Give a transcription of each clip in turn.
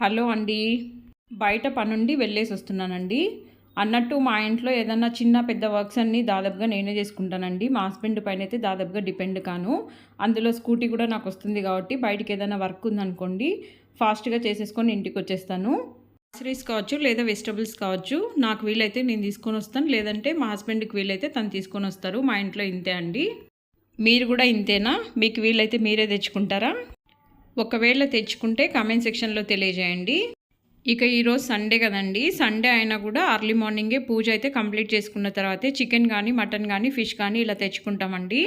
Hello అండి. బయట పనుండి వెళ్ళేసి వస్తున్నానండి. అన్నట్టు మా ఇంట్లో ఏదన్నా చిన్న పెద్ద వర్క్స్ అన్నీ దాదాపుగా నేనే చేసుకుంటానండి. మా హస్బెండ్ పైన అయితే దాదాపుగా డిపెండ్ కాను. అందులో స్కూటీ కూడా నాకు వస్తుంది కాబట్టి బయటికి ఏదైనా వర్క్ ఉందనుకోండి ఫాస్ట్గా చేసేసుకొని ఇంటికి వచ్చేస్తాను. గ్రాసరీస్ కావచ్చు లేదా వెజిటబుల్స్ కావచ్చు నాకు వీలైతే నేను తీసుకొని వస్తాను. లేదంటే మా హస్బెండ్కి వీలైతే తను తీసుకొని వస్తారు. మా ఇంట్లో ఇంతే అండి. మీరు కూడా ఇంతేనా? మీకు వీలైతే మీరే తెచ్చుకుంటారా? ఒకవేళ తెచ్చుకుంటే కామెంట్ సెక్షన్లో తెలియజేయండి. ఇక ఈరోజు సండే కదండి. సండే అయినా కూడా అర్లీ మార్నింగే పూజ అయితే కంప్లీట్ చేసుకున్న తర్వాతే చికెన్ కానీ మటన్ కానీ ఫిష్ కానీ ఇలా తెచ్చుకుంటామండి.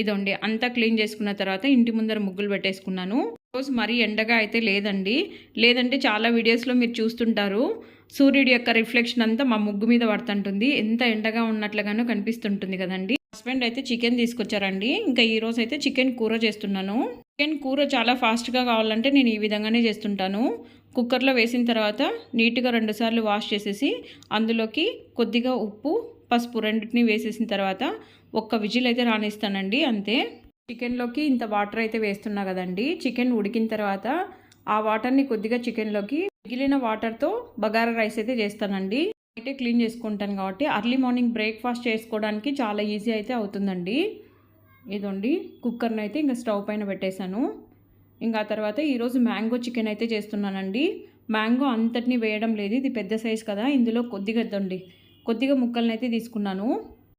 ఇదండి. అంతా క్లీన్ చేసుకున్న తర్వాత ఇంటి ముందర ముగ్గులు పెట్టేసుకున్నాను. రోజు మరీ ఎండగా అయితే లేదండి. లేదంటే చాలా వీడియోస్లో మీరు చూస్తుంటారు. సూర్యుడి యొక్క రిఫ్లెక్షన్ అంతా మా ముగ్గు మీద పడుతుంటుంది. ఎంత ఎండగా ఉన్నట్లుగానో కనిపిస్తుంటుంది కదండి. హస్బెండ్ అయితే చికెన్ తీసుకొచ్చారండి. ఇంకా ఈ రోజు అయితే చికెన్ కూర చేస్తున్నాను. చికెన్ కూర చాలా ఫాస్ట్గా కావాలంటే నేను ఈ విధంగానే చేస్తుంటాను. కుక్కర్లో వేసిన తర్వాత నీట్గా రెండుసార్లు వాష్ చేసేసి అందులోకి కొద్దిగా ఉప్పు పసుపు రెండింటిని వేసేసిన తర్వాత ఒక్క విజిల్ అయితే రానిస్తానండి అంతే. చికెన్లోకి ఇంత వాటర్ అయితే వేస్తున్నా కదండి చికెన్ ఉడికిన తర్వాత ఆ వాటర్ని కొద్దిగా చికెన్లోకి మిగిలిన వాటర్తో బగారా రైస్ అయితే చేస్తానండి. అయితే క్లీన్ చేసుకుంటాను కాబట్టి అర్లీ మార్నింగ్ బ్రేక్ఫాస్ట్ చేసుకోవడానికి చాలా ఈజీ అయితే అవుతుందండి. ఇదండి. కుక్కర్ని అయితే ఇంకా స్టవ్ పైన పెట్టేశాను. ఇంకా తర్వాత ఈరోజు మ్యాంగో చికెన్ అయితే చేస్తున్నానండి. మ్యాంగో అంతటిని వేయడం లేదు. ఇది పెద్ద సైజ్ కదా. ఇందులో కొద్దిగా ఇద్దండి కొద్దిగా ముక్కల్ని అయితే తీసుకున్నాను.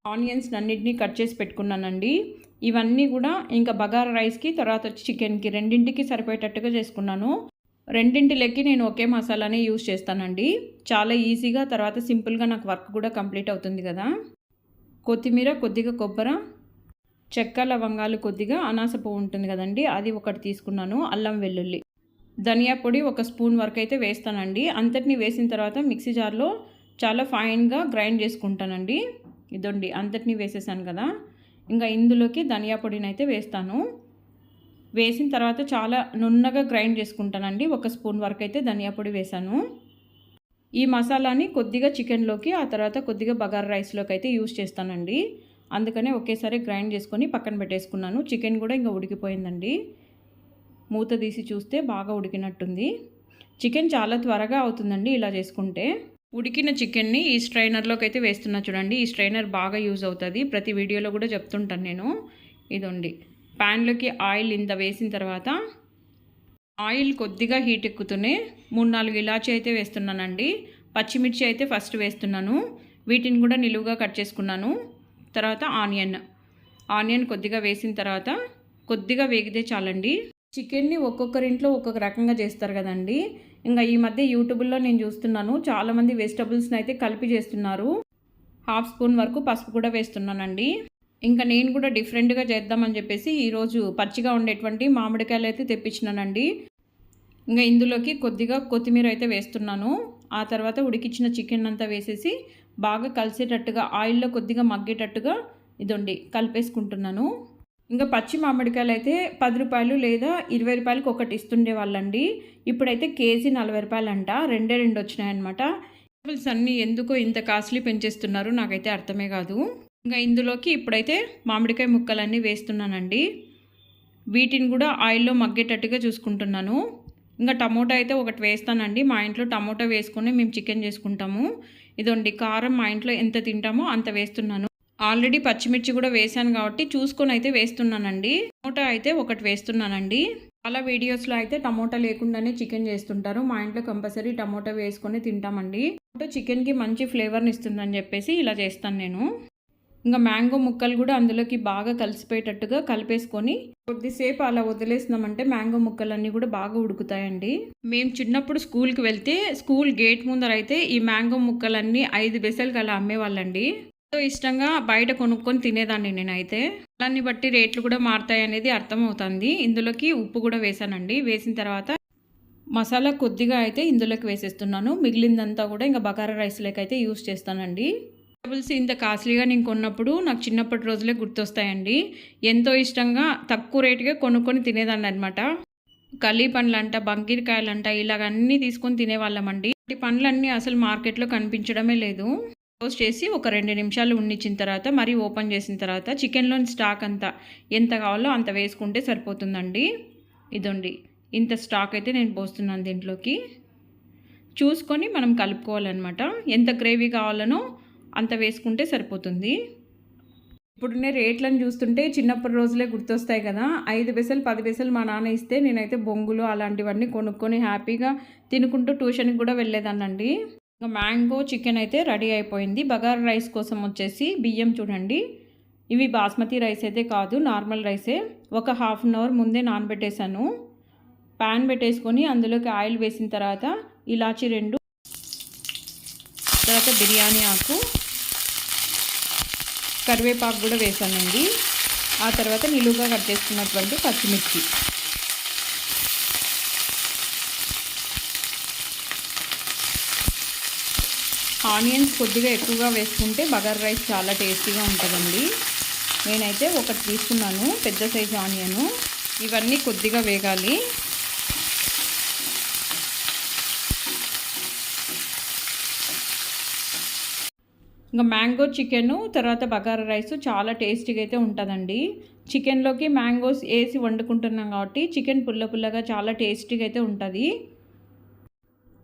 ఆనియన్స్ అన్నింటినీ కట్ చేసి పెట్టుకున్నానండి. ఇవన్నీ కూడా ఇంకా బగారా రైస్కి తర్వాత వచ్చి చికెన్కి రెండింటికి సరిపోయేటట్టుగా చేసుకున్నాను. రెండింటి లెక్కి నేను ఒకే మసాలానే యూస్ చేస్తానండి. చాలా ఈజీగా తర్వాత సింపుల్గా నాకు వర్క్ కూడా కంప్లీట్ అవుతుంది కదా. కొత్తిమీర కొద్దిగా కొబ్బరి చెక్క లవంగాలు కొద్దిగా అనాస పువ్వు ఉంటుంది కదండి అది ఒకటి తీసుకున్నాను అల్లం వెల్లుల్లి. ధనియా పొడి ఒక స్పూన్ వరకు అయితే వేస్తానండి. అంతటిని వేసిన తర్వాత మిక్సీ జార్లో చాలా ఫైన్గా గ్రైండ్ చేసుకుంటానండి. ఇదండి అంతటిని వేసేసాను కదా. ఇంకా ఇందులోకి ధనియా పొడిని అయితే వేస్తాను. వేసిన తర్వాత చాలా నున్నగా గ్రైండ్ చేసుకుంటానండి. ఒక స్పూన్ వరకు అయితే ధనియా పొడి వేసాను ఈ మసాలాని కొద్దిగా చికెన్లోకి ఆ తర్వాత కొద్దిగా బగారా రైస్లోకి అయితే యూస్ చేస్తానండి. అందుకనే ఒకేసారి గ్రైండ్ చేసుకొని పక్కన పెట్టేసుకున్నాను. చికెన్ కూడా ఇంకా ఉడికిపోయిందండి. మూత తీసి చూస్తే బాగా ఉడికినట్టుంది. చికెన్ చాలా త్వరగా అవుతుందండి ఇలా చేసుకుంటే. ఉడికిన చికెన్ని ఈ స్ట్రైనర్లోకి అయితే వేస్తున్నా చూడండి. ఈ స్ట్రైనర్ బాగా యూజ్ అవుతుంది. ప్రతి వీడియోలో కూడా చెప్తుంటాను నేను. ఇదండి. ప్యాన్లోకి ఆయిల్ ఇంత వేసిన తర్వాత ఆయిల్ కొద్దిగా హీట్ ఎక్కుతూనే మూడు నాలుగు ఇలాచి అయితే వేస్తున్నానండి. పచ్చిమిర్చి అయితే ఫస్ట్ వేస్తున్నాను. వీటిని కూడా నిలువుగా కట్ చేసుకున్నాను. తర్వాత ఆనియన్. ఆనియన్ కొద్దిగా వేసిన తర్వాత కొద్దిగా వేగితే చాలండి. చికెన్ని ఒక్కొక్కరింట్లో ఒక్కొక్క రకంగా చేస్తారు కదండి. ఇంకా ఈ మధ్య యూట్యూబ్లో నేను చూస్తున్నాను. చాలామంది వెజిటబుల్స్ని అయితే కలిపి చేస్తున్నారు. హాఫ్ స్పూన్ వరకు పసుపు కూడా వేస్తున్నానండి. ఇంకా నేను కూడా డిఫరెంట్గా చేద్దామని చెప్పేసి ఈరోజు పచ్చిగా ఉండేటువంటి మామిడికాయలు అయితే తెప్పించినానండి. ఇంకా ఇందులోకి కొద్దిగా కొత్తిమీర అయితే వేస్తున్నాను. ఆ తర్వాత ఉడికించిన చికెన్ అంతా వేసేసి బాగా కలిసేటట్టుగా ఆయిల్లో కొద్దిగా మగ్గేటట్టుగా ఇదండి కలిపేసుకుంటున్నాను. ఇంకా పచ్చి మామిడికాయలు అయితే పది రూపాయలు లేదా ఇరవై రూపాయలకి ఒకటి ఇస్తుండే వాళ్ళండి. ఇప్పుడైతే కేజీ నలభై రూపాయలు అంట రెండే రెండు వచ్చినాయన్నమాట. వెజిటబుల్స్ అన్నీ ఎందుకో ఇంత కాస్ట్లీ పెంచేస్తున్నారు నాకైతే అర్థమే కాదు. ఇంకా ఇందులోకి ఇప్పుడైతే మామిడికాయ ముక్కలన్నీ వేస్తున్నానండి. వీటిని కూడా ఆయిల్లో మగ్గేటట్టుగా చూసుకుంటున్నాను. ఇంకా టమోటా అయితే ఒకటి వేస్తానండి. మా ఇంట్లో టమోటా వేసుకొని మేము చికెన్ చేసుకుంటాము. ఇదండి కారం మా ఇంట్లో ఎంత తింటామో అంత వేస్తున్నాను. ఆల్రెడీ పచ్చిమిర్చి కూడా వేసాను కాబట్టి చూసుకొని అయితే వేస్తున్నానండి. టమోటా అయితే ఒకటి వేస్తున్నానండి. చాలా వీడియోస్లో అయితే టమోటా లేకుండానే చికెన్ చేస్తుంటారు. మా ఇంట్లో కంపల్సరీ టమోటా వేసుకొని తింటామండి. టమోటా చికెన్కి మంచి ఫ్లేవర్ని ఇస్తుందని చెప్పేసి ఇలా చేస్తాను నేను. ఇంకా మ్యాంగో ముక్కలు కూడా అందులోకి బాగా కలిసిపోయేటట్టుగా కలిపేసుకొని కొద్దిసేపు అలా వదిలేసినామంటే మ్యాంగో ముక్కలన్నీ కూడా బాగా ఉడుకుతాయండి. మేము చిన్నప్పుడు స్కూల్కి వెళ్తే స్కూల్ గేట్ ముందర అయితే ఈ మ్యాంగో ముక్కలన్నీ ఐదు బెసలకు అలా అమ్మేవాళ్ళండి. ఎంతో ఇష్టంగా బయట కొనుక్కొని తినేదాన్ని నేనైతే. దాన్ని బట్టి రేట్లు కూడా మారుతాయి అనేది అర్థమవుతుంది. ఇందులోకి ఉప్పు కూడా వేసానండి. వేసిన తర్వాత మసాలా కొద్దిగా అయితే ఇందులోకి వేసేస్తున్నాను. మిగిలిందంతా కూడా ఇంకా బకారా రైస్లోకి అయితే యూస్ చేస్తానండి. వెజిటబుల్స్ ఇంత కాస్ట్లీగా నేను కొన్నప్పుడు నాకు చిన్నప్పటి రోజులే గుర్తొస్తాయండి. ఎంతో ఇష్టంగా తక్కువ రేటుగా కొనుక్కొని తినేదాన్ని అనమాట కలీ పండ్లంట బంకీరకాయలంట ఇలాగ అన్నీ తీసుకొని తినేవాళ్ళమండి. ఈ పండ్లన్నీ అసలు మార్కెట్లో కనిపించడమే లేదు. క్లోజ్ చేసి ఒక రెండు నిమిషాలు ఉండిచ్చిన తర్వాత మరీ ఓపెన్ చేసిన తర్వాత చికెన్లోని స్టాక్ అంతా ఎంత కావాలో అంత వేసుకుంటే సరిపోతుందండి. ఇదండి. ఇంత స్టాక్ అయితే నేను పోస్తున్నాను దీంట్లోకి. చూసుకొని మనం కలుపుకోవాలన్నమాట. ఎంత గ్రేవీ కావాలనో అంత వేసుకుంటే సరిపోతుంది. ఇప్పుడునే రేట్లను చూస్తుంటే చిన్నప్పటి రోజులే గుర్తొస్తాయి కదా. ఐదు పెసలు పది పెసలు మా నాన్న ఇస్తే నేనైతే బొంగులు అలాంటివన్నీ కొనుక్కొని హ్యాపీగా తినుకుంటూ ట్యూషన్కి కూడా వెళ్ళేదానండి ఇంకా మ్యాంగో చికెన్ అయితే రెడీ అయిపోయింది. బగారా రైస్ కోసం వచ్చేసి బియ్యం చూడండి. ఇవి బాస్మతి రైస్ అయితే కాదు నార్మల్ రైసే. ఒక హాఫ్ అన్ అవర్ ముందే నానబెట్టేశాను. ప్యాన్ పెట్టేసుకొని అందులోకి ఆయిల్ వేసిన తర్వాత ఇలాచి రెండు తర్వాత బిర్యానీ ఆకు. కరివేపాకు కూడా వేసానండి. ఆ తర్వాత నిలువుగా కట్ చేసుకున్నటువంటి పచ్చిమిర్చి. ఆనియన్స్ కొద్దిగా ఎక్కువగా వేసుకుంటే బగర్ రైస్ చాలా టేస్టీగా ఉంటుందండి. నేనైతే ఒకటి తీసుకున్నాను పెద్ద సైజు ఆనియను ఇవన్నీ కొద్దిగా వేగాలి. ఇంకా మ్యాంగో చికెను తర్వాత బగారా రైస్ చాలా టేస్టీగా అయితే ఉంటుందండి. చికెన్లోకి మ్యాంగోస్ వేసి వండుకుంటున్నాం కాబట్టి చికెన్ పుల్ల పుల్లగా చాలా టేస్టీగా అయితే ఉంటుంది.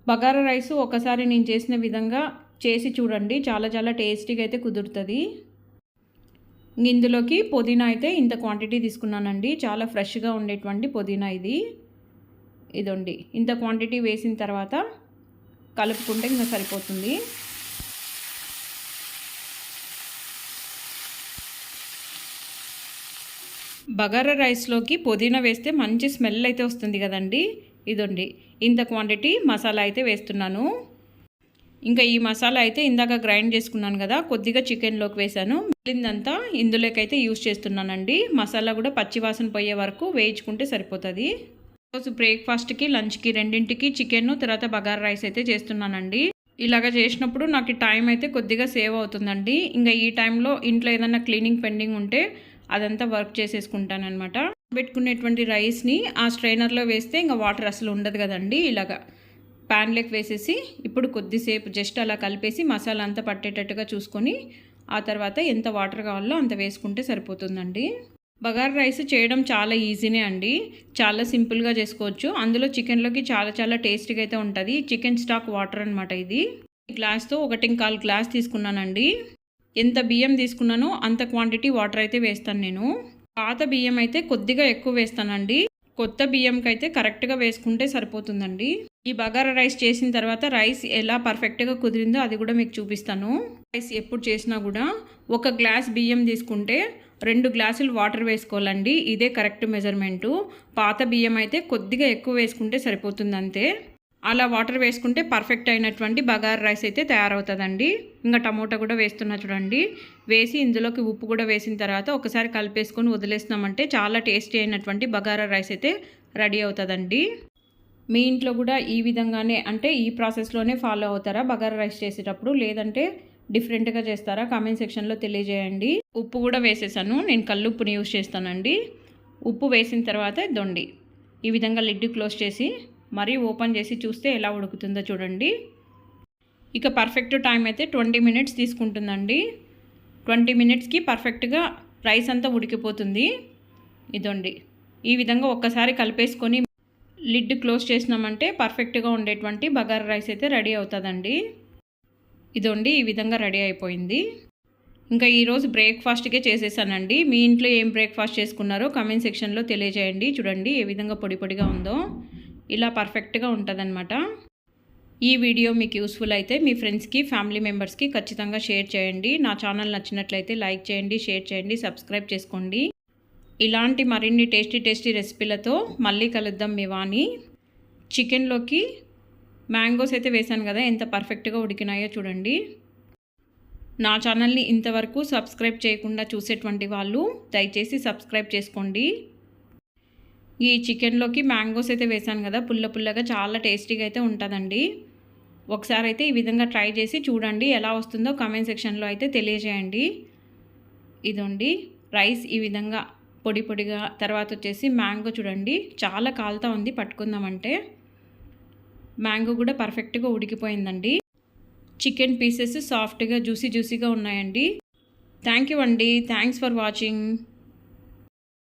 బగారా రైస్ ఒకసారి నేను చేసిన విధంగా చేసి చూడండి చాలా చాలా టేస్టీగా అయితే కుదురుతుంది. ఇందులోకి పుదీనా అయితే ఇంత క్వాంటిటీ తీసుకున్నానండి చాలా ఫ్రెష్గా ఉండేటువంటి పుదీనా ఇది. ఇదండి. ఇంత క్వాంటిటీ వేసిన తర్వాత కలుపుకుంటే ఇంకా సరిపోతుంది. బగారా రైస్లోకి పుదీనా వేస్తే మంచి స్మెల్ అయితే వస్తుంది కదండి. ఇదండి. ఇంత క్వాంటిటీ మసాలా అయితే వేస్తున్నాను. ఇంకా ఈ మసాలా అయితే ఇందాక గ్రైండ్ చేసుకున్నాను కదా కొద్దిగా చికెన్లోకి వేసాను మిగిలిందంతా ఇందులోకైతే యూజ్ చేస్తున్నానండి. మసాలా కూడా పచ్చివాసన పోయే వరకు వేయించుకుంటే సరిపోతుంది. రోజు బ్రేక్ఫాస్ట్కి లంచ్కి రెండింటికి చికెన్ తర్వాత బగారా రైస్ అయితే చేస్తున్నానండి. ఇలాగ చేసినప్పుడు నాకు టైం అయితే కొద్దిగా సేవ్ అవుతుందండి. ఇంకా ఈ టైంలో ఇంట్లో ఏదైనా క్లీనింగ్ పెండింగ్ ఉంటే అదంతా వర్క్ చేసేసుకుంటానమాట పెట్టుకునేటువంటి రైస్ని ఆ స్ట్రైనర్లో వేస్తే ఇంకా వాటర్ అసలు ఉండదు కదండి ఇలాగా. ప్యాన్లోకి వేసేసి ఇప్పుడు కొద్దిసేపు జస్ట్ అలా కలిపేసి మసాలా అంతా పట్టేటట్టుగా చూసుకొని ఆ తర్వాత ఎంత వాటర్ కావాలో అంత వేసుకుంటే సరిపోతుందండి. బగార్ రైస్ చేయడం చాలా ఈజీనే అండి. చాలా సింపుల్గా చేసుకోవచ్చు. అందులో చికెన్లోకి చాలా చాలా టేస్టీగా అయితే ఉంటుంది. చికెన్ స్టాక్ వాటర్ అనమాట ఇది. గ్లాస్తో ఒకటి కాల్ గ్లాస్ తీసుకున్నానండి. ఎంత బియ్యం తీసుకున్నానో అంత క్వాంటిటీ వాటర్ అయితే వేస్తాను నేను. పాత బియ్యం అయితే కొద్దిగా ఎక్కువ వేస్తానండి. కొత్త బియ్యంకి అయితే కరెక్ట్గా వేసుకుంటే సరిపోతుందండి. ఈ బగారా రైస్ చేసిన తర్వాత రైస్ ఎలా పర్ఫెక్ట్గా కుదిరిందో అది కూడా మీకు చూపిస్తాను. రైస్ ఎప్పుడు చేసినా కూడా ఒక గ్లాస్ బియ్యం తీసుకుంటే రెండు గ్లాసులు వాటర్ వేసుకోవాలండి. ఇదే కరెక్ట్ మెజర్మెంటు పాత బియ్యం అయితే కొద్దిగా ఎక్కువ వేసుకుంటే సరిపోతుంది అంతే అలా వాటర్ వేసుకుంటే పర్ఫెక్ట్ అయినటువంటి బగారా రైస్ అయితే తయారవుతుందండి. ఇంకా టమోటా కూడా వేస్తున్నా చూడండి. వేసి ఇందులోకి ఉప్పు కూడా వేసిన తర్వాత ఒకసారి కలిపేసుకొని వదిలేసినామంటే చాలా టేస్టీ అయినటువంటి బగారా రైస్ అయితే రెడీ అవుతుందండి. మీ ఇంట్లో కూడా ఈ విధంగానే అంటే ఈ ప్రాసెస్లోనే ఫాలో అవుతారా బగారా రైస్ చేసేటప్పుడు? లేదంటే డిఫరెంట్గా చేస్తారా? కామెంట్ సెక్షన్లో తెలియజేయండి. ఉప్పు కూడా వేసేసాను. నేను కల్లుప్పుని యూస్ చేస్తానండి. ఉప్పు వేసిన తర్వాత దొండి. ఈ విధంగా లిడ్ క్లోజ్ చేసి మరీ ఓపెన్ చేసి చూస్తే ఎలా ఉడుకుతుందో చూడండి. ఇక పర్ఫెక్ట్ టైం అయితే ట్వంటీ మినిట్స్ తీసుకుంటుందండి. ట్వంటీ మినిట్స్కి పర్ఫెక్ట్గా రైస్ అంతా ఉడికిపోతుంది. ఇదండి. ఈ విధంగా ఒక్కసారి కలిపేసుకొని లిడ్ క్లోజ్ చేసినామంటే పర్ఫెక్ట్గా ఉండేటువంటి బగారా రైస్ అయితే రెడీ అవుతుందండి. ఇదండి ఈ విధంగా రెడీ అయిపోయింది. ఇంకా ఈరోజు బ్రేక్ఫాస్ట్కే చేసేసానండి. మీ ఇంట్లో ఏం బ్రేక్ఫాస్ట్ చేసుకున్నారో కమెంట్ సెక్షన్లో తెలియజేయండి. చూడండి ఏ విధంగా పొడి పొడిగా ఉందో. ఇలా పర్ఫెక్ట్గా ఉంటుందన్నమాట. ఈ వీడియో మీకు యూస్ఫుల్ అయితే మీ ఫ్రెండ్స్కి ఫ్యామిలీ మెంబర్స్కి ఖచ్చితంగా షేర్ చేయండి. నా ఛానల్ నచ్చినట్లయితే లైక్ చేయండి షేర్ చేయండి సబ్స్క్రైబ్ చేసుకోండి. ఇలాంటి మరిన్ని టేస్టీ టేస్టీ రెసిపీలతో మళ్ళీ కలుద్దాం మీ వాణి. చికెన్లోకి మ్యాంగోస్ అయితే వేశాను కదా ఎంత పర్ఫెక్ట్గా ఉడికినాయో చూడండి. నా ఛానల్ని ఇంతవరకు సబ్స్క్రైబ్ చేయకుండా చూసేటువంటి వాళ్ళు దయచేసి సబ్స్క్రైబ్ చేసుకోండి. ఈ చికెన్లోకి మ్యాంగోస్ అయితే వేసాను కదా పుల్ల పుల్లగా చాలా టేస్టీగా అయితే ఉంటుందండి. ఒకసారి అయితే ఈ విధంగా ట్రై చేసి చూడండి ఎలా వస్తుందో కామెంట్ సెక్షన్లో అయితే తెలియజేయండి. ఇదండి రైస్ ఈ విధంగా పొడి పొడిగా తర్వాత వచ్చేసి మ్యాంగో చూడండి చాలా కాలుతా ఉంది పట్టుకుందామంటే. మ్యాంగో కూడా పర్ఫెక్ట్గా ఉడికిపోయిందండి. చికెన్ పీసెస్ సాఫ్ట్గా జ్యూసీ జ్యూసీగా ఉన్నాయండి. థ్యాంక్ యూ అండి థ్యాంక్స్ ఫర్ వాచింగ్.